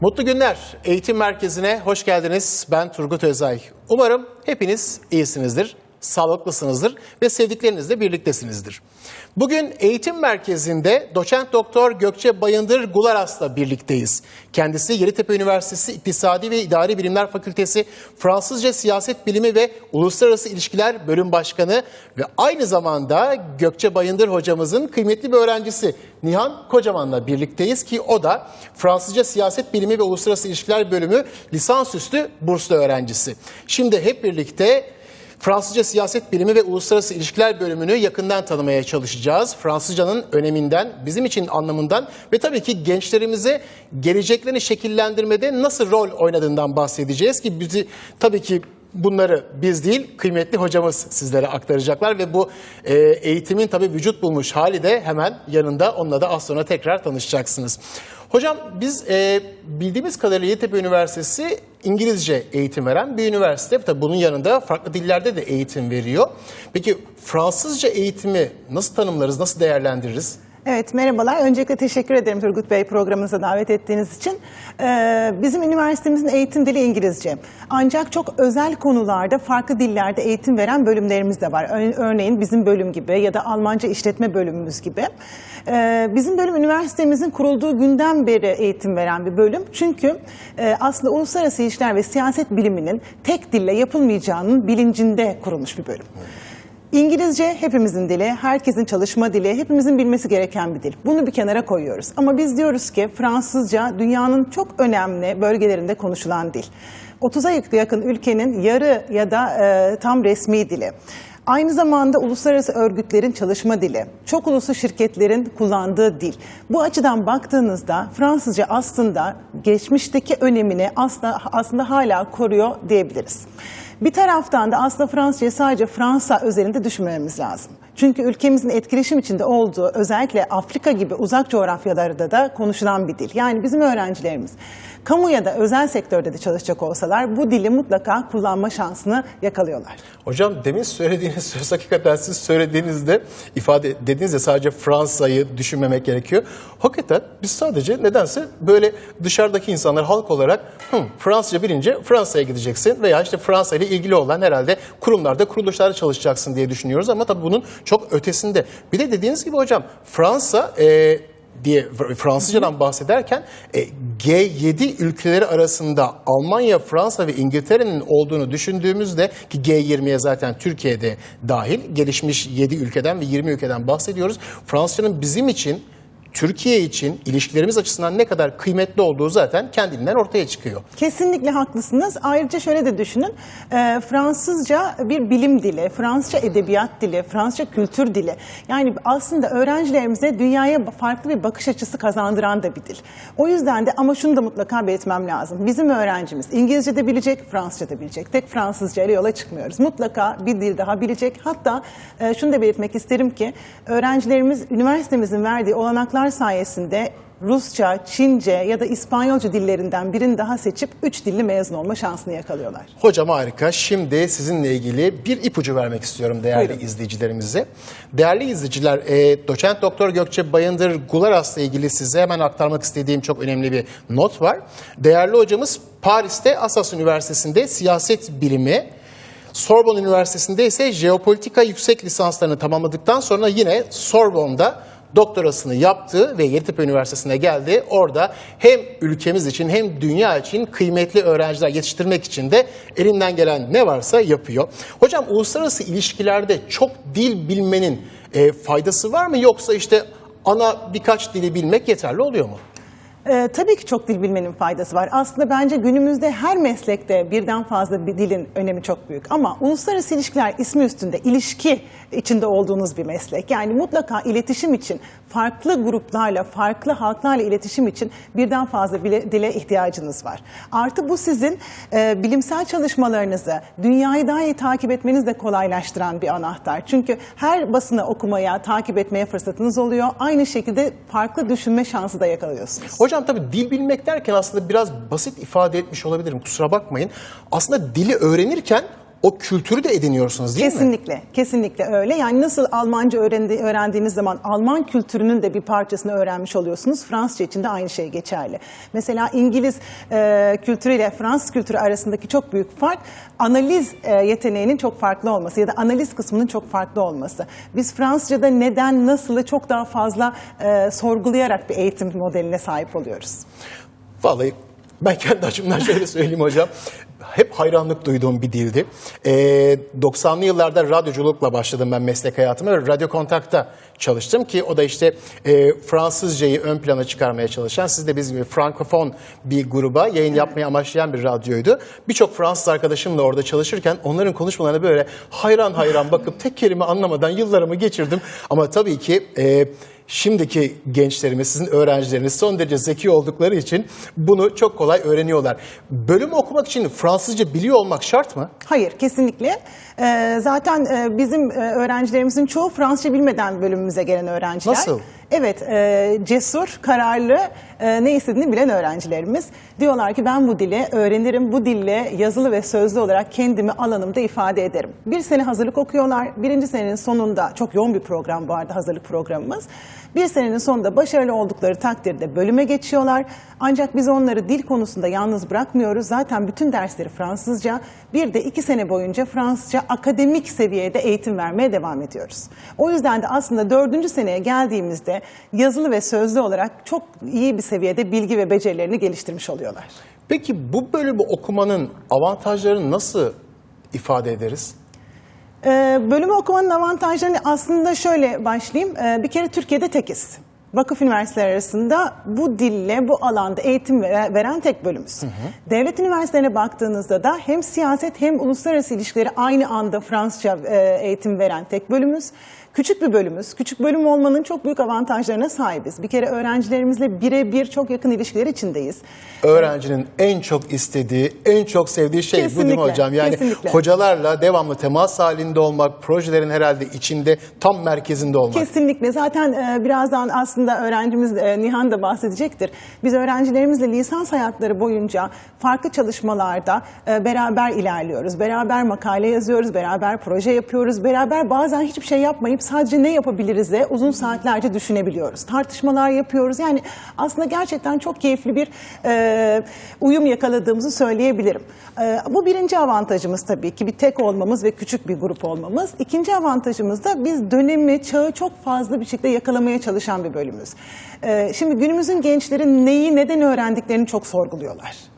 Mutlu günler. Eğitim Merkezi'ne hoş geldiniz. Ben Turgut Özay. Umarım hepiniz iyisinizdir, sağlıklısınızdır ve sevdiklerinizle birliktesinizdir. Bugün Eğitim Merkezi'nde doçent doktor Gökçe Bayındır Gularas'la birlikteyiz. Kendisi Yeditepe Üniversitesi İktisadi ve İdari Bilimler Fakültesi Fransızca Siyaset Bilimi ve Uluslararası İlişkiler Bölüm Başkanı ve aynı zamanda Gökçe Bayındır hocamızın kıymetli bir öğrencisi Nihan Kocaman'la birlikteyiz ki o da Fransızca Siyaset Bilimi ve Uluslararası İlişkiler Bölümü lisansüstü burslu öğrencisi. Şimdi hep birlikte Fransızca Siyaset Bilimi ve Uluslararası İlişkiler bölümünü yakından tanımaya çalışacağız. Fransızcanın öneminden, bizim için anlamından ve tabii ki gençlerimize geleceklerini şekillendirmede nasıl rol oynadığından bahsedeceğiz ki bizi tabii ki bunları biz değil kıymetli hocamız sizlere aktaracaklar ve bu e, eğitimin tabii vücut bulmuş hali de hemen yanında onunla da az sonra tekrar tanışacaksınız. Hocam biz e, bildiğimiz kadarıyla Yeditepe Üniversitesi İngilizce eğitim veren bir üniversite. Tabii bunun yanında farklı dillerde de eğitim veriyor. Peki Fransızca eğitimi nasıl tanımlarız, nasıl değerlendiririz? Evet, merhabalar. Öncelikle teşekkür ederim Turgut Bey programımıza davet ettiğiniz için. Ee, bizim üniversitemizin eğitim dili İngilizce. Ancak çok özel konularda farklı dillerde eğitim veren bölümlerimiz de var. Ör- Örneğin bizim bölüm gibi ya da Almanca işletme bölümümüz gibi. Ee, bizim bölüm üniversitemizin kurulduğu günden beri eğitim veren bir bölüm. Çünkü e, aslında uluslararası ilişkiler ve siyaset biliminin tek dille yapılmayacağının bilincinde kurulmuş bir bölüm. İngilizce hepimizin dili, herkesin çalışma dili, hepimizin bilmesi gereken bir dil. Bunu bir kenara koyuyoruz. Ama biz diyoruz ki Fransızca dünyanın çok önemli bölgelerinde konuşulan dil. 30'a yakın ülkenin yarı ya da e, tam resmi dili. Aynı zamanda uluslararası örgütlerin çalışma dili, çok uluslu şirketlerin kullandığı dil. Bu açıdan baktığınızda Fransızca aslında geçmişteki önemini aslında, aslında hala koruyor diyebiliriz. Bir taraftan da aslında Fransızcayı sadece Fransa özelinde düşünmememiz lazım. Çünkü ülkemizin etkileşim içinde olduğu özellikle Afrika gibi uzak coğrafyalarda da konuşulan bir dil. Yani bizim öğrencilerimiz kamu ya da özel sektörde de çalışacak olsalar bu dili mutlaka kullanma şansını yakalıyorlar. Hocam demin söylediğiniz söz hakikaten siz söylediğinizde ifade dediğinizde sadece Fransa'yı düşünmemek gerekiyor. Hakikaten biz sadece nedense böyle dışarıdaki insanlar halk olarak Fransızca bilince Fransa'ya gideceksin veya işte Fransa ile ilgili olan herhalde kurumlarda kuruluşlarda çalışacaksın diye düşünüyoruz ama tabii bunun çok ötesinde. Bir de dediğiniz gibi hocam Fransa e, diye Fransızcadan bahsederken e, G7 ülkeleri arasında Almanya, Fransa ve İngiltere'nin olduğunu düşündüğümüzde ki G20'ye zaten Türkiye'de dahil gelişmiş 7 ülkeden ve 20 ülkeden bahsediyoruz. Fransızcanın bizim için Türkiye için ilişkilerimiz açısından ne kadar kıymetli olduğu zaten kendinden ortaya çıkıyor. Kesinlikle haklısınız. Ayrıca şöyle de düşünün. e, Fransızca bir bilim dili, Fransızca edebiyat dili, Fransızca kültür dili. Yani aslında öğrencilerimize dünyaya farklı bir bakış açısı kazandıran da bir dil. O yüzden de ama şunu da mutlaka belirtmem lazım. Bizim öğrencimiz İngilizce de bilecek, Fransızca da bilecek. Tek Fransızca ile yola çıkmıyoruz. Mutlaka bir dil daha bilecek. Hatta e, şunu da belirtmek isterim ki öğrencilerimiz üniversitemizin verdiği olanaklar sayesinde Rusça, Çince ya da İspanyolca dillerinden birini daha seçip üç dilli mezun olma şansını yakalıyorlar. Hocam harika. Şimdi sizinle ilgili bir ipucu vermek istiyorum değerli Buyurun. izleyicilerimize. Değerli izleyiciler, e, doçent doktor Gökçe Bayındır Gularas'la ilgili size hemen aktarmak istediğim çok önemli bir not var. Değerli hocamız Paris'te Assas Üniversitesi'nde siyaset bilimi, Sorbonne Üniversitesi'nde ise jeopolitika yüksek lisanslarını tamamladıktan sonra yine Sorbonne'da doktorasını yaptı ve Yeditepe Üniversitesi'ne geldi. Orada hem ülkemiz için hem dünya için kıymetli öğrenciler yetiştirmek için de elinden gelen ne varsa yapıyor. Hocam uluslararası ilişkilerde çok dil bilmenin e, faydası var mı yoksa işte ana birkaç dili bilmek yeterli oluyor mu? Ee, tabii ki çok dil bilmenin faydası var. Aslında bence günümüzde her meslekte birden fazla bir dilin önemi çok büyük. Ama uluslararası ilişkiler ismi üstünde ilişki içinde olduğunuz bir meslek. Yani mutlaka iletişim için farklı gruplarla, farklı halklarla iletişim için birden fazla bile, dile ihtiyacınız var. Artı bu sizin e, bilimsel çalışmalarınızı, dünyayı daha iyi takip etmenizi de kolaylaştıran bir anahtar. Çünkü her basını okumaya, takip etmeye fırsatınız oluyor. Aynı şekilde farklı düşünme şansı da yakalıyorsunuz. Hocam tabii dil bilmek derken aslında biraz basit ifade etmiş olabilirim kusura bakmayın. Aslında dili öğrenirken o kültürü de ediniyorsunuz değil mi? Kesinlikle, kesinlikle öyle. Yani nasıl Almanca öğrendi, öğrendiğiniz zaman Alman kültürünün de bir parçasını öğrenmiş oluyorsunuz. Fransızca için de aynı şey geçerli. Mesela İngiliz e, kültürüyle Fransız kültürü arasındaki çok büyük fark analiz e, yeteneğinin çok farklı olması ya da analiz kısmının çok farklı olması. Biz Fransızca'da neden, nasılı çok daha fazla e, sorgulayarak bir eğitim modeline sahip oluyoruz. Vallahi ben kendi açımdan şöyle söyleyeyim hocam. Hep hayranlık duyduğum bir dildi. Ee, 90'lı yıllarda radyoculukla başladım ben meslek hayatıma. Radyo Kontak'ta çalıştım ki o da işte e, Fransızcayı ön plana çıkarmaya çalışan, siz de bizim gibi frankofon bir gruba yayın yapmayı amaçlayan bir radyoydu. Birçok Fransız arkadaşımla orada çalışırken onların konuşmalarına böyle hayran hayran bakıp tek kelime anlamadan yıllarımı geçirdim. Ama tabii ki... E, Şimdiki gençlerimiz, sizin öğrencileriniz son derece zeki oldukları için bunu çok kolay öğreniyorlar. Bölüm okumak için Fransızca biliyor olmak şart mı? Hayır, kesinlikle. Ee, zaten e, bizim e, öğrencilerimizin çoğu Fransızca bilmeden bölümümüze gelen öğrenciler. Nasıl? Evet, e, cesur, kararlı, e, ne istediğini bilen öğrencilerimiz. Diyorlar ki ben bu dili öğrenirim, bu dille yazılı ve sözlü olarak kendimi alanımda ifade ederim. Bir sene hazırlık okuyorlar. Birinci senenin sonunda, çok yoğun bir program bu arada hazırlık programımız. Bir senenin sonunda başarılı oldukları takdirde bölüme geçiyorlar. Ancak biz onları dil konusunda yalnız bırakmıyoruz. Zaten bütün dersleri Fransızca. Bir de iki sene boyunca Fransızca akademik seviyede eğitim vermeye devam ediyoruz. O yüzden de aslında dördüncü seneye geldiğimizde yazılı ve sözlü olarak çok iyi bir seviyede bilgi ve becerilerini geliştirmiş oluyorlar. Peki bu bölümü okumanın avantajlarını nasıl ifade ederiz? Ee, bölümü okumanın avantajlarını aslında şöyle başlayayım. Ee, bir kere Türkiye'de tekiz. Vakıf üniversiteleri arasında bu dille, bu alanda eğitim veren, tek bölümüz. Devlet üniversitelerine baktığınızda da hem siyaset hem uluslararası ilişkileri aynı anda Fransızca e, eğitim veren tek bölümüz. Küçük bir bölümüz. Küçük bölüm olmanın çok büyük avantajlarına sahibiz. Bir kere öğrencilerimizle birebir çok yakın ilişkiler içindeyiz. Öğrencinin en çok istediği, en çok sevdiği şey bu değil mi Kesinlikle, hocam? Yani kesinlikle. hocalarla devamlı temas halinde olmak, projelerin herhalde içinde, tam merkezinde olmak. Kesinlikle. Zaten e, birazdan aslında öğrencimiz e, Nihan da bahsedecektir. Biz öğrencilerimizle lisans hayatları boyunca farklı çalışmalarda e, beraber ilerliyoruz. Beraber makale yazıyoruz, beraber proje yapıyoruz. Beraber bazen hiçbir şey yapmayıp sadece ne yapabiliriz de uzun saatlerce düşünebiliyoruz. Tartışmalar yapıyoruz. Yani aslında gerçekten çok keyifli bir e, uyum yakaladığımızı söyleyebilirim. E, bu birinci avantajımız tabii ki bir tek olmamız ve küçük bir grup olmamız. İkinci avantajımız da biz dönemi, çağı çok fazla bir şekilde yakalamaya çalışan bir bölümümüz. E, şimdi günümüzün gençleri neyi, neden öğrendiklerini çok sorguluyorlar.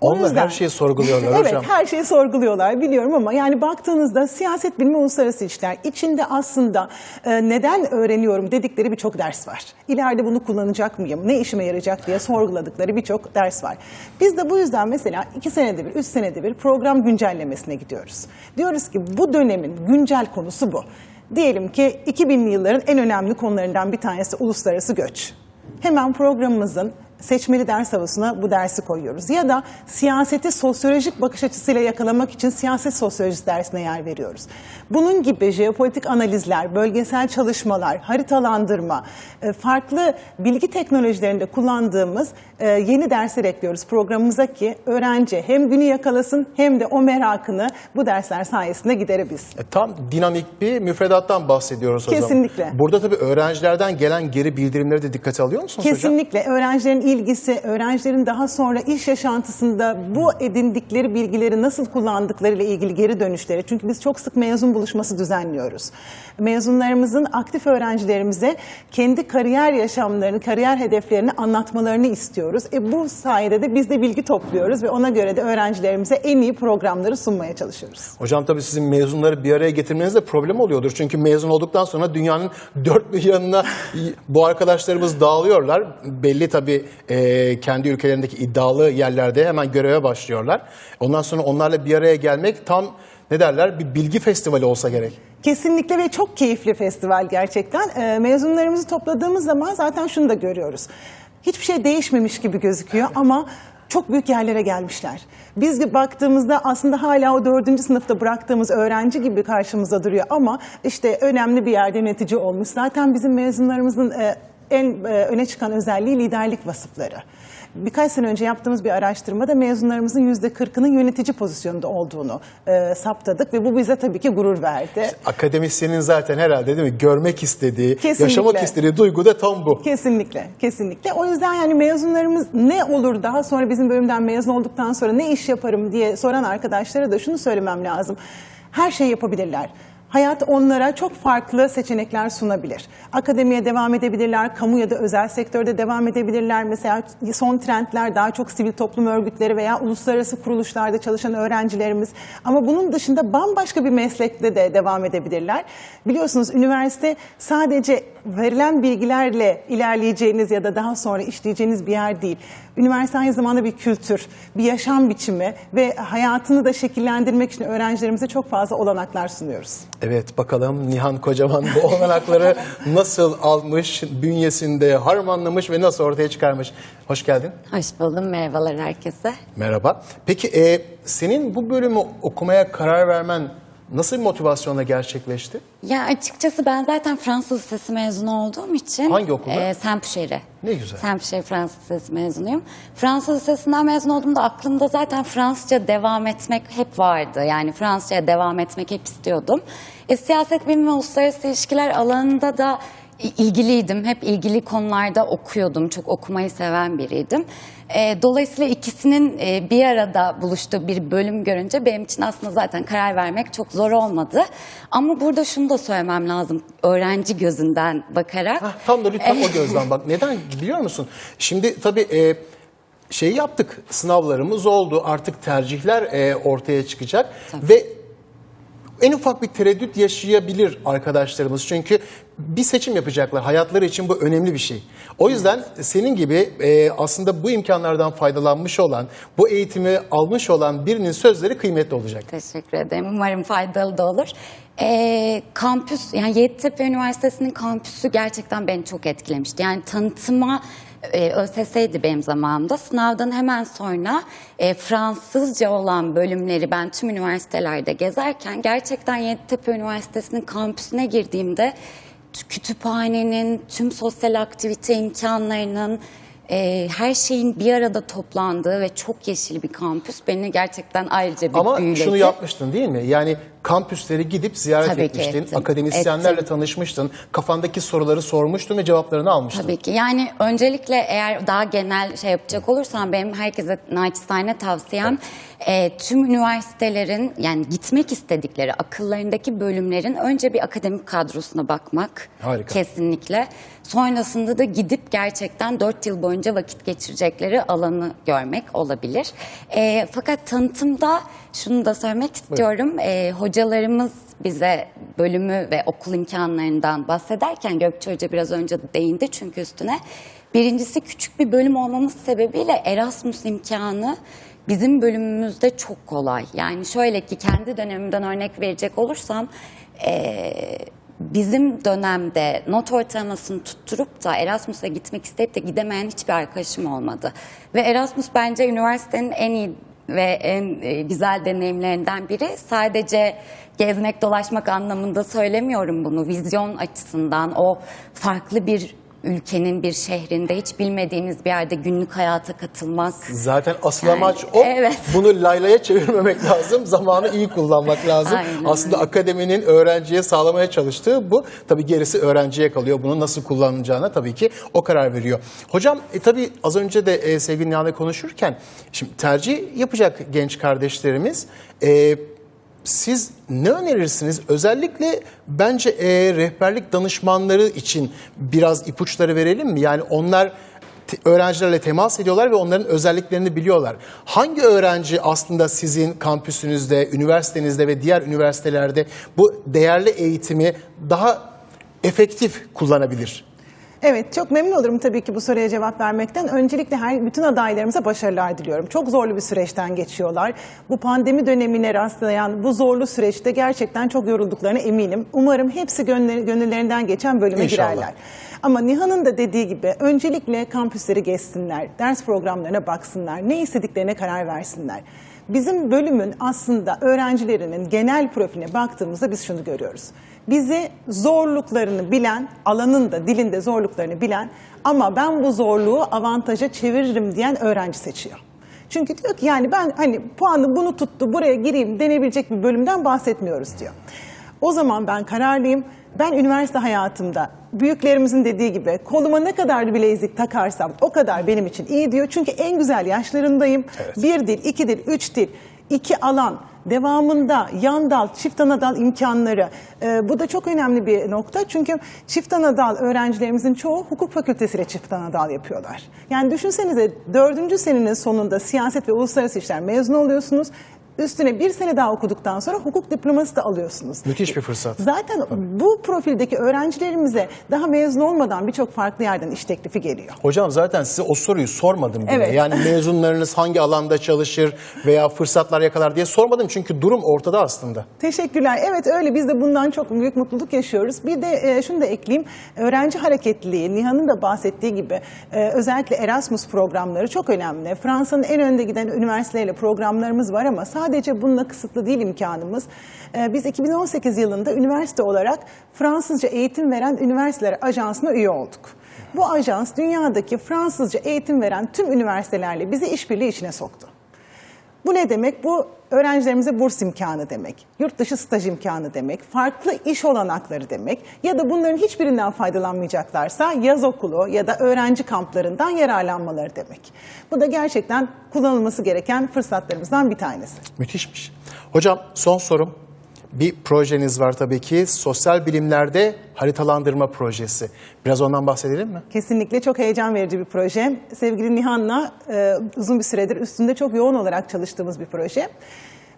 O Onlar yüzden- her şeyi sorguluyorlar evet, hocam. her şeyi sorguluyorlar biliyorum ama yani baktığınızda siyaset bilimi uluslararası ilişkiler içinde aslında e, neden öğreniyorum dedikleri birçok ders var. İleride bunu kullanacak mıyım, ne işime yarayacak diye sorguladıkları birçok ders var. Biz de bu yüzden mesela iki senede bir, üç senede bir program güncellemesine gidiyoruz. Diyoruz ki bu dönemin güncel konusu bu. Diyelim ki 2000'li yılların en önemli konularından bir tanesi uluslararası göç. Hemen programımızın seçmeli ders havasına bu dersi koyuyoruz. Ya da siyaseti sosyolojik bakış açısıyla yakalamak için siyaset sosyolojisi dersine yer veriyoruz. Bunun gibi jeopolitik analizler, bölgesel çalışmalar, haritalandırma, e, farklı bilgi teknolojilerinde kullandığımız e, yeni dersler ekliyoruz programımıza ki öğrenci hem günü yakalasın hem de o merakını bu dersler sayesinde giderebilsin. E, Tam dinamik bir müfredattan bahsediyoruz o zaman. Kesinlikle. Burada tabii öğrencilerden gelen geri bildirimleri de dikkate alıyor musunuz hocam? Kesinlikle öğrencilerin ilgisi, öğrencilerin daha sonra iş yaşantısında bu edindikleri bilgileri nasıl kullandıkları ile ilgili geri dönüşleri. Çünkü biz çok sık mezun buluşması düzenliyoruz. Mezunlarımızın aktif öğrencilerimize kendi kariyer yaşamlarını, kariyer hedeflerini anlatmalarını istiyoruz. E bu sayede de biz de bilgi topluyoruz ve ona göre de öğrencilerimize en iyi programları sunmaya çalışıyoruz. Hocam tabii sizin mezunları bir araya getirmenizde problem oluyordur. Çünkü mezun olduktan sonra dünyanın dört bir yanına bu arkadaşlarımız dağılıyorlar. Belli tabii e, kendi ülkelerindeki iddialı yerlerde hemen göreve başlıyorlar. Ondan sonra onlarla bir araya gelmek tam ne derler bir bilgi festivali olsa gerek. Kesinlikle ve çok keyifli festival gerçekten. Ee, mezunlarımızı topladığımız zaman zaten şunu da görüyoruz. Hiçbir şey değişmemiş gibi gözüküyor ama çok büyük yerlere gelmişler. Biz baktığımızda aslında hala o dördüncü sınıfta bıraktığımız öğrenci gibi karşımıza duruyor ama işte önemli bir yerde netice olmuş. Zaten bizim mezunlarımızın e, en e, öne çıkan özelliği liderlik vasıfları. Birkaç sene önce yaptığımız bir araştırmada mezunlarımızın %40'ının yönetici pozisyonunda olduğunu e, saptadık ve bu bize tabii ki gurur verdi. Akademisyenin zaten herhalde değil mi görmek istediği, Kesinlikle. yaşamak istediği duygu da tam bu. Kesinlikle, kesinlikle. O yüzden yani mezunlarımız ne olur daha sonra bizim bölümden mezun olduktan sonra ne iş yaparım diye soran arkadaşlara da şunu söylemem lazım. Her şeyi yapabilirler. Hayat onlara çok farklı seçenekler sunabilir. Akademiye devam edebilirler, kamu ya da özel sektörde devam edebilirler. Mesela son trendler daha çok sivil toplum örgütleri veya uluslararası kuruluşlarda çalışan öğrencilerimiz. Ama bunun dışında bambaşka bir meslekte de devam edebilirler. Biliyorsunuz üniversite sadece verilen bilgilerle ilerleyeceğiniz ya da daha sonra işleyeceğiniz bir yer değil. Üniversite aynı zamanda bir kültür, bir yaşam biçimi ve hayatını da şekillendirmek için öğrencilerimize çok fazla olanaklar sunuyoruz. Evet bakalım Nihan Kocaman bu olanakları nasıl almış, bünyesinde harmanlamış ve nasıl ortaya çıkarmış. Hoş geldin. Hoş buldum. Merhabalar herkese. Merhaba. Peki e, senin bu bölümü okumaya karar vermen nasıl bir motivasyonla gerçekleşti? Ya açıkçası ben zaten Fransız Lisesi mezunu olduğum için... Hangi okulda? E, Saint-Pécheri. Ne güzel. Saint-Pécheri Fransız Lisesi mezunuyum. Fransız Lisesi'nden mezun olduğumda aklımda zaten Fransızca devam etmek hep vardı. Yani Fransızca'ya devam etmek hep istiyordum. E, siyaset bilimi ve uluslararası ilişkiler alanında da ilgiliydim. Hep ilgili konularda okuyordum. Çok okumayı seven biriydim. E, dolayısıyla ikisinin e, bir arada buluştuğu bir bölüm görünce benim için aslında zaten karar vermek çok zor olmadı. Ama burada şunu da söylemem lazım. Öğrenci gözünden bakarak. Hah, tam da lütfen o gözden bak. Neden biliyor musun? Şimdi tabii e, şeyi yaptık. Sınavlarımız oldu. Artık tercihler e, ortaya çıkacak. Ve en ufak bir tereddüt yaşayabilir arkadaşlarımız. Çünkü bir seçim yapacaklar. Hayatları için bu önemli bir şey. O yüzden senin gibi e, aslında bu imkanlardan faydalanmış olan, bu eğitimi almış olan birinin sözleri kıymetli olacak. Teşekkür ederim. Umarım faydalı da olur. Ee, kampüs, yani Yeditepe Üniversitesi'nin kampüsü gerçekten beni çok etkilemişti. Yani tanıtıma e, ÖSS'ydi benim zamanımda. Sınavdan hemen sonra e, Fransızca olan bölümleri ben tüm üniversitelerde gezerken gerçekten Yeditepe Üniversitesi'nin kampüsüne girdiğimde kütüphanenin, tüm sosyal aktivite imkanlarının, e, her şeyin bir arada toplandığı ve çok yeşil bir kampüs beni gerçekten ayrıca bir Ama büyüledi. şunu yapmıştın değil mi? Yani kampüsleri gidip ziyaret Tabii ki etmiştin, ettim, akademisyenlerle ettim. tanışmıştın, kafandaki soruları sormuştun ve cevaplarını almıştın. Tabii ki. Yani öncelikle eğer daha genel şey yapacak olursam benim herkese naçizane tavsiyem e, tüm üniversitelerin yani gitmek istedikleri akıllarındaki bölümlerin önce bir akademik kadrosuna bakmak. Harika. Kesinlikle. Sonrasında da gidip gerçekten 4 yıl boyunca vakit geçirecekleri alanı görmek olabilir. E, fakat tanıtımda şunu da söylemek istiyorum. E, hocalarımız bize bölümü ve okul imkanlarından bahsederken Gökçe Hoca biraz önce de değindi çünkü üstüne. Birincisi küçük bir bölüm olmamız sebebiyle Erasmus imkanı bizim bölümümüzde çok kolay. Yani şöyle ki kendi dönemimden örnek verecek olursam eee, bizim dönemde not ortalamasını tutturup da Erasmus'a gitmek isteyip de gidemeyen hiçbir arkadaşım olmadı. Ve Erasmus bence üniversitenin en iyi ve en e, güzel deneyimlerinden biri. Sadece gezmek dolaşmak anlamında söylemiyorum bunu. Vizyon açısından o farklı bir ülkenin bir şehrinde hiç bilmediğiniz bir yerde günlük hayata katılmak. Zaten asıl Yani, amaç o. evet. Bunu laylaya çevirmemek lazım. Zamanı iyi kullanmak lazım. Aynen Aslında akademinin öğrenciye sağlamaya çalıştığı bu. Tabii gerisi öğrenciye kalıyor. Bunu nasıl kullanacağına tabii ki o karar veriyor. Hocam e, tabii az önce de e, sevgili Nihan'la konuşurken şimdi tercih yapacak genç kardeşlerimiz. E, siz ne önerirsiniz? Özellikle bence e, rehberlik danışmanları için biraz ipuçları verelim mi? Yani onlar öğrencilerle temas ediyorlar ve onların özelliklerini biliyorlar. Hangi öğrenci aslında sizin kampüsünüzde, üniversitenizde ve diğer üniversitelerde bu değerli eğitimi daha efektif kullanabilir? Evet, çok memnun olurum tabii ki bu soruya cevap vermekten. Öncelikle her bütün adaylarımıza başarılar diliyorum. Çok zorlu bir süreçten geçiyorlar. Bu pandemi dönemine rastlayan bu zorlu süreçte gerçekten çok yorulduklarına eminim. Umarım hepsi gönül- gönüllerinden geçen bölüme İnşallah. girerler. Ama Nihan'ın da dediği gibi öncelikle kampüsleri gezsinler, ders programlarına baksınlar, ne istediklerine karar versinler. Bizim bölümün aslında öğrencilerinin genel profiline baktığımızda biz şunu görüyoruz. bizi zorluklarını bilen, alanın da dilinde zorluklarını bilen ama ben bu zorluğu avantaja çeviririm diyen öğrenci seçiyor. Çünkü diyor ki yani ben hani puanı bunu tuttu buraya gireyim denebilecek bir bölümden bahsetmiyoruz diyor. O zaman ben kararlıyım. Ben üniversite hayatımda büyüklerimizin dediği gibi koluma ne kadar bilezik takarsam o kadar benim için iyi diyor. Çünkü en güzel yaşlarındayım. Bir dil, iki dil, üç dil, iki alan, devamında yan dal, çift ana dal imkanları. Ee, bu da çok önemli bir nokta. Çünkü çift ana dal öğrencilerimizin çoğu hukuk fakültesiyle çift ana dal yapıyorlar. Yani düşünsenize dördüncü senenin sonunda siyaset ve uluslararası işler mezun oluyorsunuz. Üstüne bir sene daha okuduktan sonra hukuk diploması da alıyorsunuz. Müthiş bir fırsat. Zaten bu profildeki öğrencilerimize daha mezun olmadan birçok farklı yerden iş teklifi geliyor. Hocam zaten size o soruyu sormadım bile. Evet. Yani mezunlarınız hangi alanda çalışır veya fırsatlar yakalar diye sormadım. Çünkü durum ortada aslında. Teşekkürler. Evet öyle biz de bundan çok büyük mutluluk yaşıyoruz. Bir de e, şunu da ekleyeyim. Öğrenci hareketliliği, Nihan'ın da bahsettiği gibi e, özellikle Erasmus programları çok önemli. Fransa'nın en önde giden üniversiteleriyle programlarımız var ama sadece bununla kısıtlı değil imkanımız. E, biz 2018 yılında üniversite olarak Fransızca eğitim veren üniversiteler ajansına üye olduk. Bu ajans dünyadaki Fransızca eğitim veren tüm üniversitelerle bizi işbirliği içine soktu. Bu ne demek? Bu öğrencilerimize burs imkanı demek, yurt dışı staj imkanı demek, farklı iş olanakları demek ya da bunların hiçbirinden faydalanmayacaklarsa yaz okulu ya da öğrenci kamplarından yararlanmaları demek. Bu da gerçekten kullanılması gereken fırsatlarımızdan bir tanesi. Müthişmiş. Hocam son sorum. Bir projeniz var tabii ki. Sosyal bilimlerde haritalandırma projesi. Biraz ondan bahsedelim mi? Kesinlikle çok heyecan verici bir proje. Sevgili Nihan'la e, uzun bir süredir üstünde çok yoğun olarak çalıştığımız bir proje.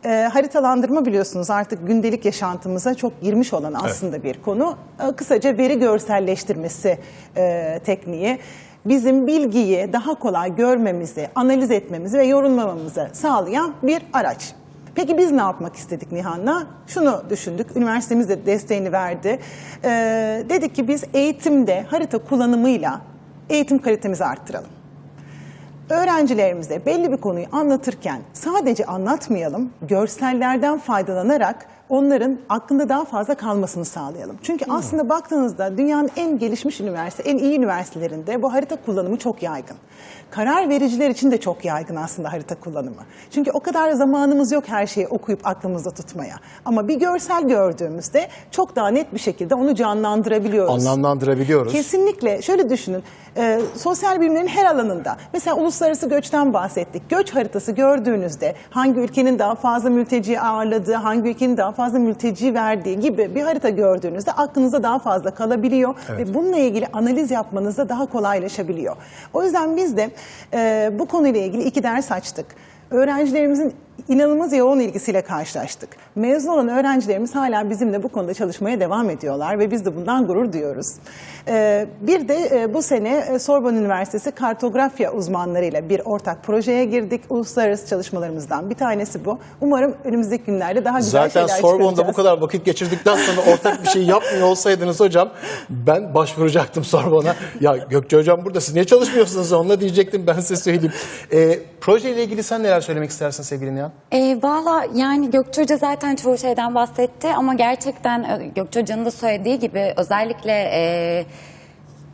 E, haritalandırma biliyorsunuz artık gündelik yaşantımıza çok girmiş olan aslında bir konu. E, kısaca veri görselleştirmesi e, tekniği bizim bilgiyi daha kolay görmemizi, analiz etmemizi ve yorumlamamızı sağlayan bir araç. Peki biz ne yapmak istedik Nihan'la? Şunu düşündük, üniversitemiz de desteğini verdi. Ee, dedik ki biz eğitimde harita kullanımıyla eğitim kalitemizi arttıralım. Öğrencilerimize belli bir konuyu anlatırken sadece anlatmayalım, görsellerden faydalanarak onların aklında daha fazla kalmasını sağlayalım. Çünkü aslında baktığınızda dünyanın en gelişmiş üniversite, en iyi üniversitelerinde bu harita kullanımı çok yaygın. Karar vericiler için de çok yaygın aslında harita kullanımı. Çünkü o kadar zamanımız yok her şeyi okuyup aklımızda tutmaya. Ama bir görsel gördüğümüzde çok daha net bir şekilde onu canlandırabiliyoruz. Anlamlandırabiliyoruz. Kesinlikle. Şöyle düşünün. e, sosyal bilimlerin her alanında. Mesela uluslararası göçten bahsettik. Göç haritası gördüğünüzde hangi ülkenin daha fazla mülteci ağırladığı, hangi ülkenin daha fazla mülteci verdiği gibi bir harita gördüğünüzde aklınızda daha fazla kalabiliyor. Ve bununla ilgili analiz yapmanız da daha kolaylaşabiliyor. O yüzden biz de e, bu konuyla ilgili iki ders açtık. Öğrencilerimizin inanılmaz yoğun ilgisiyle karşılaştık. Mezun olan öğrencilerimiz hala bizimle bu konuda çalışmaya devam ediyorlar ve biz de bundan gurur duyuyoruz. Ee, bir de e, bu sene e, Sorbonne Üniversitesi kartografya uzmanlarıyla bir ortak projeye girdik. Uluslararası çalışmalarımızdan bir tanesi bu. Umarım önümüzdeki günlerde daha güzel Zaten şeyler Sorbonne'da bu kadar vakit geçirdikten sonra ortak bir şey yapmıyor olsaydınız hocam ben başvuracaktım Sorbonne'a. Ya Gökçe hocam burada siz niye çalışmıyorsunuz onunla diyecektim ben size söyleyeyim. Ee, projeyle ilgili sen neler söylemek istersin sevgili Nihan? E, Valla yani Gökçe Hoca zaten çoğu şeyden bahsetti ama gerçekten e, Gökçe Hoca'nın da söylediği gibi özellikle e,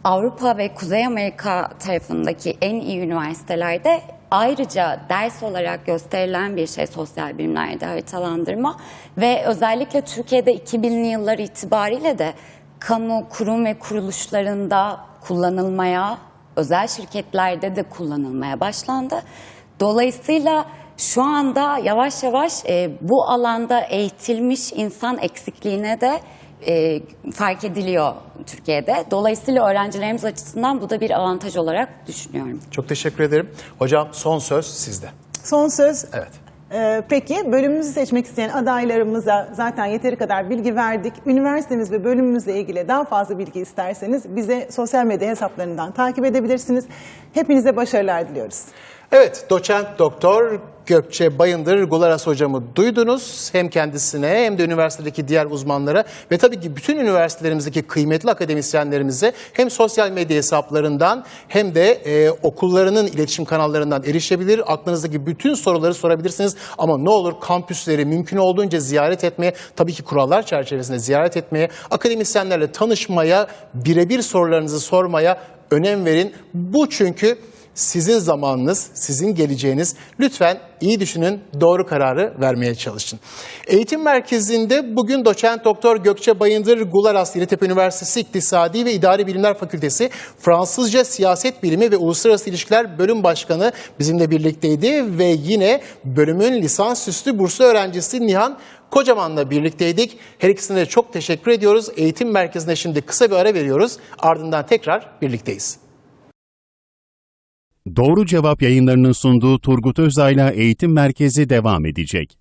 Avrupa ve Kuzey Amerika tarafındaki en iyi üniversitelerde ayrıca ders olarak gösterilen bir şey sosyal bilimlerde haritalandırma ve özellikle Türkiye'de 2000'li yıllar itibariyle de kamu kurum ve kuruluşlarında kullanılmaya, özel şirketlerde de kullanılmaya başlandı. Dolayısıyla şu anda yavaş yavaş e, bu alanda eğitilmiş insan eksikliğine de e, fark ediliyor Türkiye'de. Dolayısıyla öğrencilerimiz açısından bu da bir avantaj olarak düşünüyorum. Çok teşekkür ederim. Hocam son söz sizde. Son söz. Evet. Ee, peki bölümümüzü seçmek isteyen adaylarımıza zaten yeteri kadar bilgi verdik. Üniversitemiz ve bölümümüzle ilgili daha fazla bilgi isterseniz bize sosyal medya hesaplarından takip edebilirsiniz. Hepinize başarılar diliyoruz. Evet, doçent doktor Gökçe Bayındır Gularas hocamı duydunuz. Hem kendisine hem de üniversitedeki diğer uzmanlara ve tabii ki bütün üniversitelerimizdeki kıymetli akademisyenlerimize hem sosyal medya hesaplarından hem de e, okullarının iletişim kanallarından erişebilir. Aklınızdaki bütün soruları sorabilirsiniz ama ne olur kampüsleri mümkün olduğunca ziyaret etmeye, tabii ki kurallar çerçevesinde ziyaret etmeye, akademisyenlerle tanışmaya, birebir sorularınızı sormaya önem verin. Bu çünkü sizin zamanınız, sizin geleceğiniz. Lütfen iyi düşünün, doğru kararı vermeye çalışın. Eğitim Merkezi'nde bugün doçent doktor Gökçe Bayındır Gularas Yeditepe Üniversitesi İktisadi ve İdari Bilimler Fakültesi Fransızca Siyaset Bilimi ve Uluslararası İlişkiler Bölüm Başkanı bizimle birlikteydi ve yine bölümün lisansüstü burslu öğrencisi Nihan Kocaman'la birlikteydik. Her ikisine de çok teşekkür ediyoruz. Eğitim Merkezi'ne şimdi kısa bir ara veriyoruz. Ardından tekrar birlikteyiz. Doğru Cevap yayınlarının sunduğu Turgut Özay'la Eğitim Merkezi devam edecek.